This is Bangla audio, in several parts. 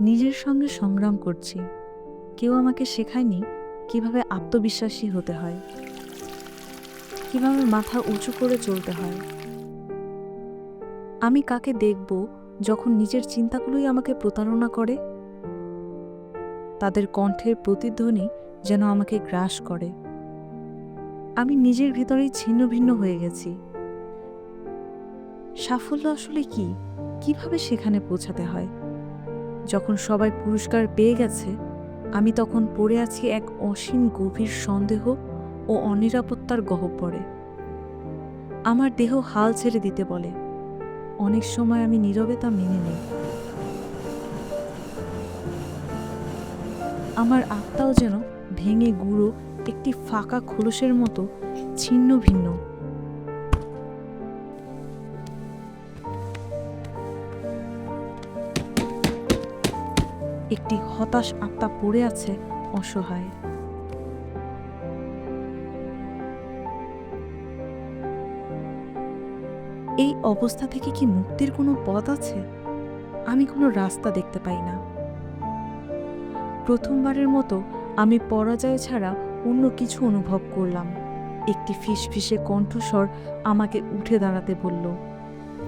নিজের সঙ্গে সংগ্রাম করছি। কেউ আমাকে শেখায়নি কীভাবে আত্মবিশ্বাসী হতে হয়। কীভাবে মাথা উঁচু করে চলতে হয়। আমি কাকে দেখব যখন নিজের চিন্তাগুলোই আমাকে প্রতারণা করে? তাদের কণ্ঠের প্রতিধ্বনি যেন আমাকে গ্রাস করে। আমি নিজের ভিতরেই ছিন্ন ভিন্ন হয়ে গেছি। সাফল্য আসলে কি? কীভাবে সেখানে পৌঁছাতে হয়? যখন সবাই পুরস্কার পেয়ে গেছে, আমি তখন পড়ে আছি এক অসীম গভীর সন্দেহ ও অনিরাপত্তার গহ্বরে। আমার দেহ হাল ছেড়ে দিতে বলে। অনেক সময় আমি নীরবে তা মেনে নেই। আমার আত্মাও যেন ভেঙে গুঁড়ো একটি ফাঁকা খোলসের মতো ছিন্ন ভিন্ন। একটি হতাশ আত্মা পড়ে আছে অসহায়। এই অবস্থা থেকে কি মুক্তির কোনো পথ আছে? আমি কোনো রাস্তা দেখতে পাই না। প্রথমবারের মতো আমি পরাজয় ছাড়া অন্য কিছু অনুভব করলাম। একটি ফিসফিসে কণ্ঠস্বর আমাকে উঠে দাঁড়াতে বলল,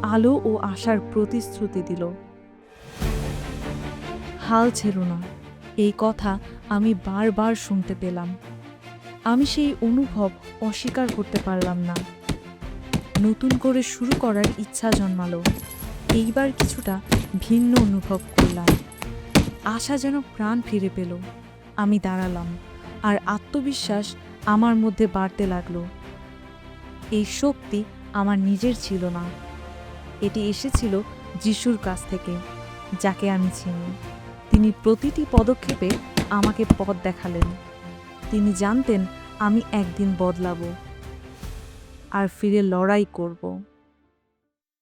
আলো ও আশার প্রতিশ্রুতি দিল। হাল ছেড়ো না। এই কথা আমি বারবার শুনতে পেলাম। আমি সেই অনুভব অস্বীকার করতে পারলাম না। নতুন করে শুরু করার ইচ্ছা জন্মালো। এইবার কিছুটা ভিন্ন অনুভব করলাম। আশা যেন প্রাণ ফিরে পেল। আমি দাঁড়ালাম আর আত্মবিশ্বাস আমার মধ্যে বাড়তে লাগল। এই শক্তি আমার নিজের ছিল না। এটি এসেছিল যিশুর কাছ থেকে, যাকে আমি চিনি। তিনি প্রতিটি পদক্ষেপে আমাকে পথ দেখালেন। তিনি জানতেন আমি একদিন বদলাব আর ফিরে লড়াই করব।